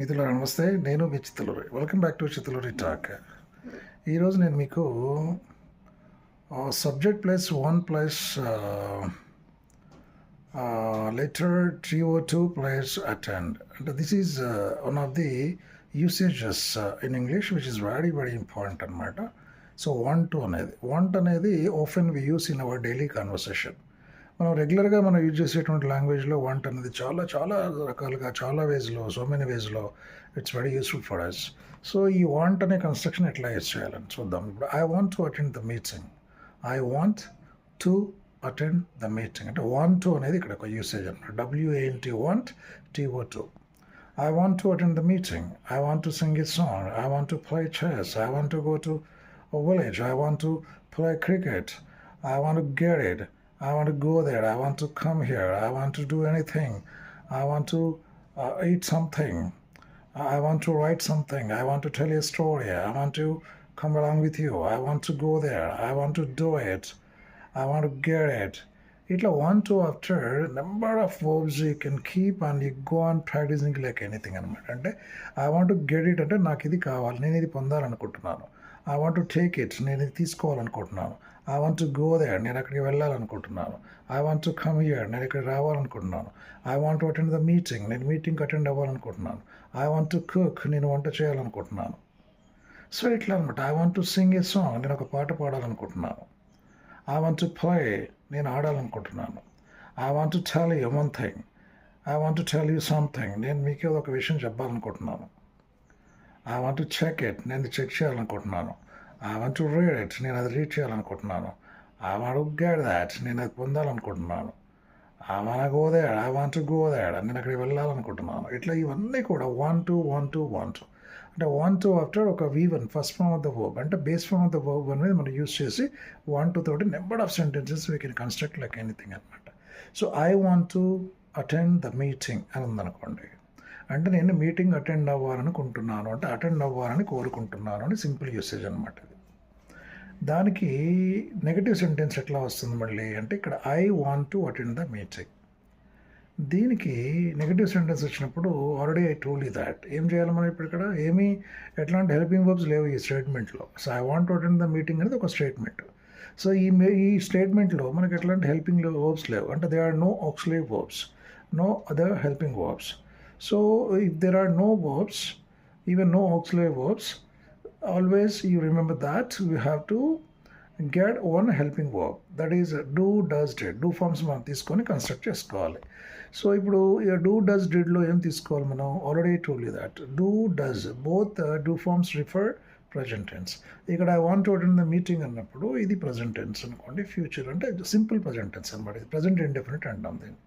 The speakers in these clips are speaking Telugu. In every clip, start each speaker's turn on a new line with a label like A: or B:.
A: మిథులు నమస్తే. నేను మీ Chittaluri. Welcome back to Chittaluri talk ఈరోజు నేను మీకు subject plus one plus letter T O two plus attend అంటే this is one of the usages in English which is very very important అనమాట సో వాంట్ అనేది వాంట్ అనేది often we use in our daily conversation మనం రెగ్యులర్గా మనం యూజ్ చేసేటువంటి లాంగ్వేజ్లో వాంట్ అనేది చాలా చాలా రకాలుగా చాలా వేస్లో so many వేస్లో it's very useful for us so ఈ వాంట్ అనే కన్స్ట్రక్షన్ ఎట్లా యూజ్ చేయాలని చూద్దాం ఇప్పుడు I want to attend the meeting I want to attend the meeting అంటే వాంట్ టు అనేది ఇక్కడ ఒక యూసేజ్ అనమాట W A N T want T O two I want to attend the meeting. I want to sing a song. I want to play chess. I want to go to a village. I want to play cricket. I want to get it. I want to go there. I want to come here. I want to do anything. I want to uh, eat something. I want to write something. I want to tell you a story. I want to come along with you. I want to go there. I want to do it. I want to get it. ఇట్లా want to after number of verbs you can keep and you go on practising like anything అనమాట అంటే I want to get it అంటే నాకు ఇది కావాలి నేను ఇది పొందాలనుకుంటున్నాను I want to take it నేను ఇది తీసుకోవాలనుకుంటున్నాను. I want to go there నేను అక్కడికి వెళ్ళాలనుకుంటున్నాను. I want to come here నేను ఇక్కడ రావాలనుకుంటున్నాను. I want to attend the meeting నేను మీటింగ్ అటెండ్ అవ్వాలనుకుంటున్నాను. ఐ వాంట్ టు కుక్ నేను వంట చేయాలనుకుంటున్నాను. సో ఇట్లా అనమాట I want to sing a song నేను ఒక పాట పాడాలనుకుంటున్నాను. ఐ వాంట్ టు ప్లే నేను ఆడాలనుకుంటున్నాను. I want to tell you one thing I want to tell you something నేను మీకు ఒక విషయం చెప్పాలనుకుంటున్నాను. I want to check it నేను చెక్ చేయాలనుకుంటున్నాను. I want to read it నేను అది రీడ్ చేయాలనుకుంటున్నాను. ఐ వాంట్ గెట్ దాట్ నేను అది పొందాలనుకుంటున్నాను. I want go there I want to go there నేను అక్కడికి వెళ్ళాలనుకుంటున్నాను. ఇట్లా ఇవన్నీ కూడా want to want to want to అంటే వన్ టు ఆఫ్టర్ ఒక V one first form of the verb అంటే base form of the verb అనేది మనం యూస్ చేసి వన్ టు తోటి number of sentences we can construct like anything అనమాట so I want to attend the meeting అని ఉందనుకోండి. అంటే నేను మీటింగ్ అటెండ్ అవ్వాలనుకుంటున్నాను అంటే అటెండ్ అవ్వాలని కోరుకుంటున్నాను అని సింపుల్ యూసేజ్ అనమాట ఇది దానికి నెగటివ్ సెంటెన్స్ ఎట్లా వస్తుంది మళ్ళీ అంటే ఇక్కడ I want to attend the meeting దీనికి నెగటివ్ సెంటెన్స్ వచ్చినప్పుడు already I told you that ఏం చేయాలి మనం ఇప్పుడు ఇక్కడ? ఏమీ ఎట్లాంటి హెల్పింగ్ వర్బ్స్ లేవు ఈ స్టేట్మెంట్లో so I want to attend the meeting అనేది ఒక స్టేట్మెంట్ సో ఈ మే ఈ స్టేట్మెంట్లో మనకి ఎట్లాంటి హెల్పింగ్ వర్బ్స్ లేవు. అంటే they are no auxiliary verbs no other helping verbs so if there are no verbs even no auxiliary verbs always you remember that you have to get one helping verb that is do does did do forms మనం తీసుకొని కన్స్ట్రక్ట్ చేసుకోవాలి. సో ఇప్పుడు డూ డస్ డెడ్లో ఏం తీసుకోవాలి మనం? Already told you that do does both do forms refer present tense ఇక్కడ I want to attend the meeting అన్నప్పుడు ఇది ప్రజెంట్ టెన్స్ అనుకోండి. ఫ్యూచర్ అంటే సింపుల్ ప్రజెంట్ టెన్స్ అనమాట ఇది ప్రజెంట్ ఇండెఫినెట్ అంటాం దీన్ని.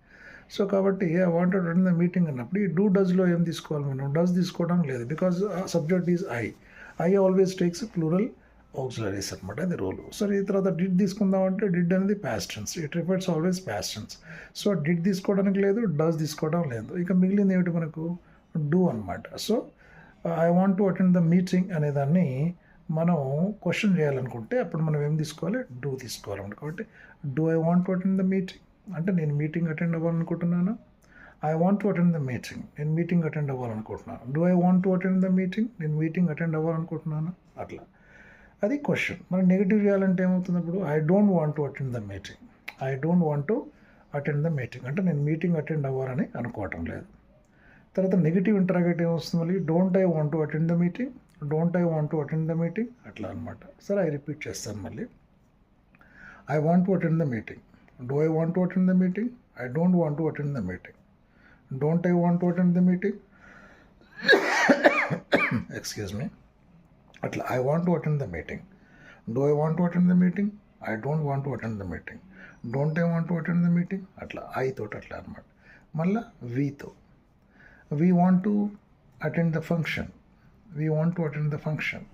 A: సో కాబట్టి I wanted run the meeting అన్నప్పుడు ఈ డూ డస్లో ఏం తీసుకోవాలి మనం? డస్ తీసుకోవడం లేదు. Because subject is I I always takes plural auxiliaries అనమాట అది రూల్ సరే ఈ తర్వాత డిడ్ తీసుకుందామంటే డిడ్ అనేది past tense it refers always past tense so did తీసుకోవడానికి లేదు డస్ తీసుకోవడం లేదు. ఇక మిగిలింది ఏమిటి మనకు? డూ అనమాట so I want to attend the meeting అనేదాన్ని మనం క్వశ్చన్ చేయాలనుకుంటే అప్పుడు మనం ఏం తీసుకోవాలి? డూ తీసుకోవాలన్నమాట కాబట్టి do I want to attend the meeting అంటే నేను meeting attend అవ్వాలనుకుంటున్నాను? I want to attend the meeting నేను meeting attend అవ్వాలనుకుంటున్నాను. Do I want to attend the meeting నేను మీటింగ్ అటెండ్ అవ్వాలనుకుంటున్నాను? అట్లా. అది క్వశ్చన్ మరి నెగిటివ్ చేయాలంటే ఏమవుతుంది అప్పుడు I don't want to attend the meeting I don't want to attend the meeting అంటే నేను మీటింగ్ అటెండ్ అవ్వాలని అనుకోవటం లేదు. తర్వాత నెగిటివ్ ఇంటరాగేట్ ఏమొస్తుంది మళ్ళీ? Don't I want to attend the meeting don't I want to attend the meeting అట్లా అనమాట సరే ఐ రిపీట్ చేస్తాను మళ్ళీ. I want to attend the meeting do I want to attend the meeting I don't want to attend the meeting don't I want to attend the meeting excuse me అట్లా I want to attend the meeting do I want to attend the meeting I don't want to attend the meeting don't I want to attend the meeting అట్లా ఐ తోటి అట్లా అనమాట మళ్ళీ వీతో we want to attend the function we want to attend the function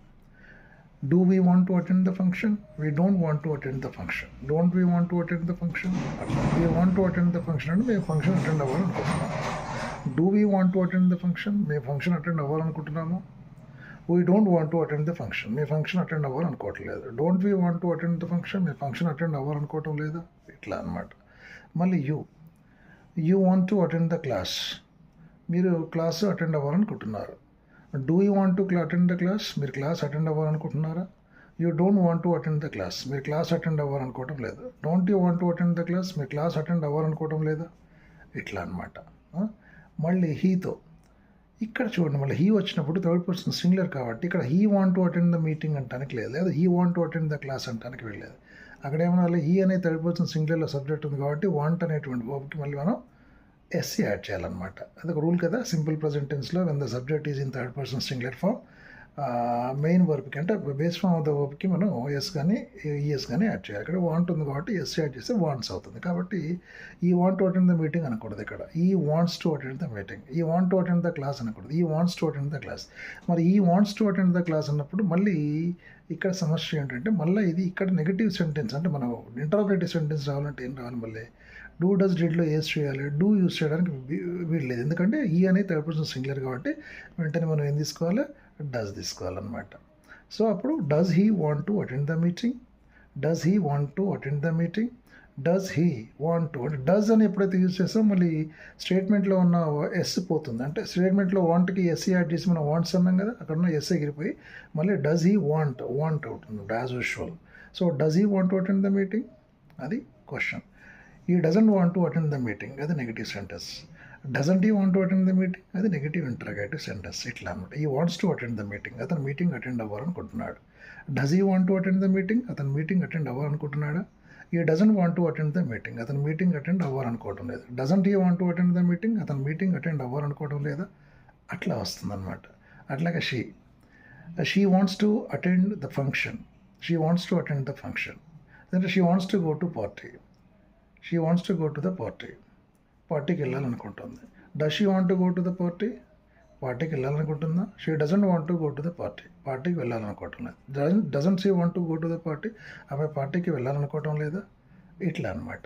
A: Do we want to attend the function we don't want to attend the function don't we want to attend the function అట్లా we want to attend the function అంటే మేము function attend అవ్వాలనుకుంటున్నాము. Do we want to attend the function మేము function attend అవ్వాలనుకుంటున్నాము. We don't want to attend the function me function attend అవ్వాలనుకోవట్లేదు. Don't we want to attend the function me function attend అవ్వాలనుకోవటం లేదా? ఇట్లా అనమాట మళ్ళీ you you want to attend the class మీరు class attend అవ్వాలనుకుంటున్నారు. Do you want to attend the class మీరు class attend అవ్వాలనుకుంటున్నారా? You don't want to attend the class మీరు క్లాస్ అటెండ్ అవ్వాలనుకోవటం లేదు. Don't you want to attend the class మీరు క్లాస్ అటెండ్ అవ్వాలనుకోవటం లేదా? ఇట్లా అనమాట మళ్ళీ హీతో ఇక్కడ చూడండి మళ్ళీ హీ వచ్చినప్పుడు థర్డ్ పర్సన్ సింగులర్ కాబట్టి ఇక్కడ he want to attend the meeting అంటానికి లేదు. లేదా he want to attend the class అంటానికి వెళ్ళలేదు. అక్కడ ఏమన్నా హీ అనే థర్డ్ పర్సన్ సింగులర్లో సబ్జెక్ట్ ఉంది కాబట్టి వాంట్ అనేటువంటి బాబుకి మళ్ళీ మనం ఎస్సీ యాడ్ చేయాలన్నమాట. అదొక రూల్ కదా simple present టెన్స్లో when the subject is in third person singular form main వర్బ్కి అంటే బేస్ ఫామ్ ఆఫ్ ద వర్బ్కి మనం ఎస్ కానీ ఈఎస్ కానీ యాడ్ చేయాలి. ఇక్కడ వాంట్ ఉంది కాబట్టి ఎస్ యాడ్ చేస్తే వాంట్స్ అవుతుంది. కాబట్టి ఈ want to attend the meeting అనకూడదు ఇక్కడ. He wants to attend the meeting he want to attend the class అనకూడదు. He wants to attend the class మరి he wants to attend the class అన్నప్పుడు మళ్ళీ ఇక్కడ సమస్య ఏంటంటే మళ్ళీ ఇది ఇక్కడ నెగిటివ్ సెంటెన్స్ అంటే మనం ఇంటరాగేటివ్ సెంటెన్స్ రావాలంటే ఏం రావాలి మళ్ళీ? డూ డస్ డిడ్లో ఏస్ చేయాలి? డూ యూస్ చేయడానికి వీల్లేదు. ఎందుకంటే ఈ అనేది థర్డ్ పర్సన్ సింగులర్ కాబట్టి వెంటనే మనం ఏం తీసుకోవాలి? డస్ తీసుకోవాలన్నమాట. సో అప్పుడు does he want to attend the meeting? Does he want to attend the meeting? Does he want to అంటే డస్ అని ఎప్పుడైతే యూజ్ చేస్తామో మళ్ళీ స్టేట్మెంట్లో ఉన్న ఎస్ పోతుంది. అంటే స్టేట్మెంట్లో వాంట్కి ఎస్ యాడ్ చేసి మనం వాంట్స్ అన్నాం కదా అక్కడ ఉన్న ఎస్ ఎగిరిపోయి మళ్ళీ డస్ హీ వాంట్ వాంట్ అవుతుంది as usual. So does he want to attend the meeting? అది question. He doesn't want to attend the meeting అది negative sentence doesn't he want to attend the meeting అది నెగిటివ్ ఇంటరాగేటివ్ సెంటెన్స్ ఇట్లా అనమాట he wants to attend the meeting అతను meeting attend అవ్వాలనుకుంటున్నాడు does he want to attend the meeting అతను meeting attend అవ్వాలనుకుంటున్నాడా he doesn't want to attend the meeting అతను మీటింగ్ అటెండ్ అవ్వాలనుకోవడం లేదు doesn't he want to attend the meeting అతను మీటింగ్ అటెండ్ అవ్వాలనుకోవడం లేదా అట్లా వస్తుందన్నమాట అట్లాగే she she wants to attend the function she wants to attend the function అంటే she wants to go to party she wants to go to the party పార్టీకి వెళ్ళాలనుకుంటుంది. Does she want to go to the party పార్టీకి వెళ్ళాలనుకుంటుందా? She doesn't want to go to the party పార్టీకి వెళ్ళాలనుకోవటం లేదు. Does doesn't she want to go to the party ఆమె పార్టీకి వెళ్ళాలనుకోవటం లేదా? ఇట్లా అనమాట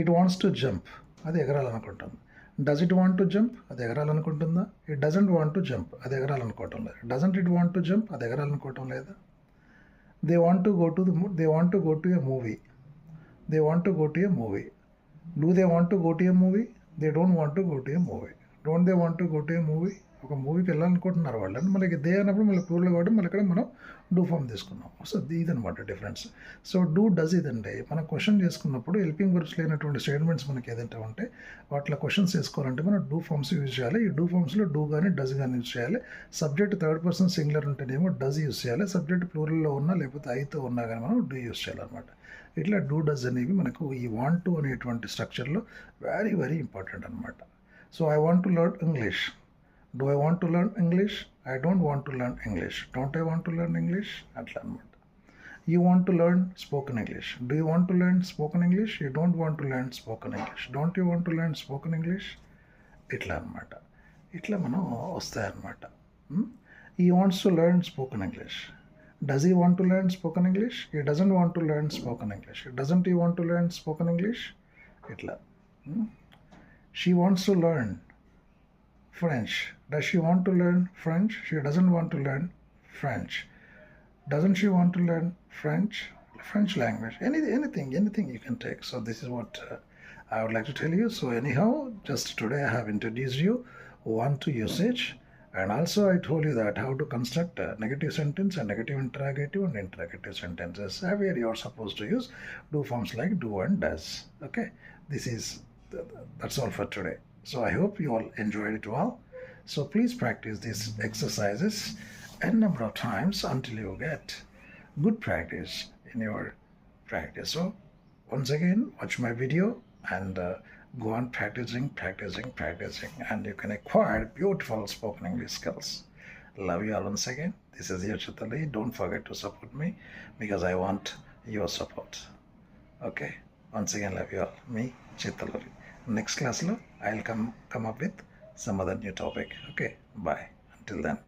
A: ఇట్ వాంట్స్ టు జంప్ అది ఎగరాలనుకుంటుంది. Does it want to jump అది ఎగరాలనుకుంటుందా? It doesn't want to jump అది ఎగరాలనుకోవటం లేదు. Doesn't it want to jump అది ఎగరాలనుకోవటం లేదా? They want to go to they want to go to a movie they want to go to a movie do they want to go to a movie they don't want to go to a movie don't they want to go to a movie ఒక మూవీకి వెళ్ళాలనుకుంటున్నారు వాళ్ళని. మనకి దే అన్నప్పుడు మళ్ళీ ప్లూరల్ కాబట్టి మళ్ళీ ఇక్కడ మనం డూ ఫామ్ తీసుకున్నాం సో ఇదనమాట డిఫరెన్స్ సో డూ డస్ ఇదండి మనం క్వశ్చన్ చేసుకున్నప్పుడు హెల్పింగ్ వర్బ్స్ లేనటువంటి స్టేట్మెంట్స్ మనకి ఏదంటే ఉంటే వాటిలో క్వశ్చన్స్ చేసుకోవాలంటే మనం డూ ఫామ్స్ యూజ్ చేయాలి. ఈ డూ ఫామ్స్లో డూ కానీ డస్ కానీ యూజ్ చేయాలి. సబ్జెక్ట్ థర్డ్ పర్సన్ సింగులర్ ఉంటేనేమో డస్ యూజ్ చేయాలి. సబ్జెక్ట్ ప్లూరల్లో ఉన్నా లేకపోతే ఐతో ఉన్నా కానీ మనం డూ యూజ్ చేయాలన్నమాట. ఇట్లా డూ డస్ అనేవి మనకు ఈ వాంట్ టు అనేటువంటి స్ట్రక్చర్లో వెరీ వెరీ ఇంపార్టెంట్ అనమాట so I want to learn English do I want to learn English I don't want to learn English don't I want to learn English అట్లా అనమాట you want to learn spoken English do you want to learn spoken English you don't want to learn spoken English don't you want to learn spoken English ఇట్లా అనమాట ఇట్లా మనం వస్తాయన్నమాట. He wants to learn spoken English Does he want to learn spoken English? He doesn't want to learn spoken English. Doesn't he want to learn spoken English? Itla. Hmm? She wants to learn French. Does she want to learn French? She doesn't want to learn French. Doesn't she want to learn French? French language. Any, anything, anything you can take. So this is what uh, I would like to tell you. So anyhow, just today I have introduced you one to usage and also, I told you that how to construct a negative sentence, a negative interrogative, and interrogative sentences. Where you are supposed to use do forms like do and does. Okay, this is that's all for today. So I hope you all enjoyed it well. So please practice these exercises a number of times until you get good practice in your practice. So once again, watch my video and uh, go on practicing, practicing, practicing, and you can acquire beautiful spoken English skills. Love you all once again. This is your Chitali. Don't forget to support me because I want your support. Okay. Once again, love you all. Me, Chitali. Next class, I'll come come up with some other new topic. Okay. Bye. Until then.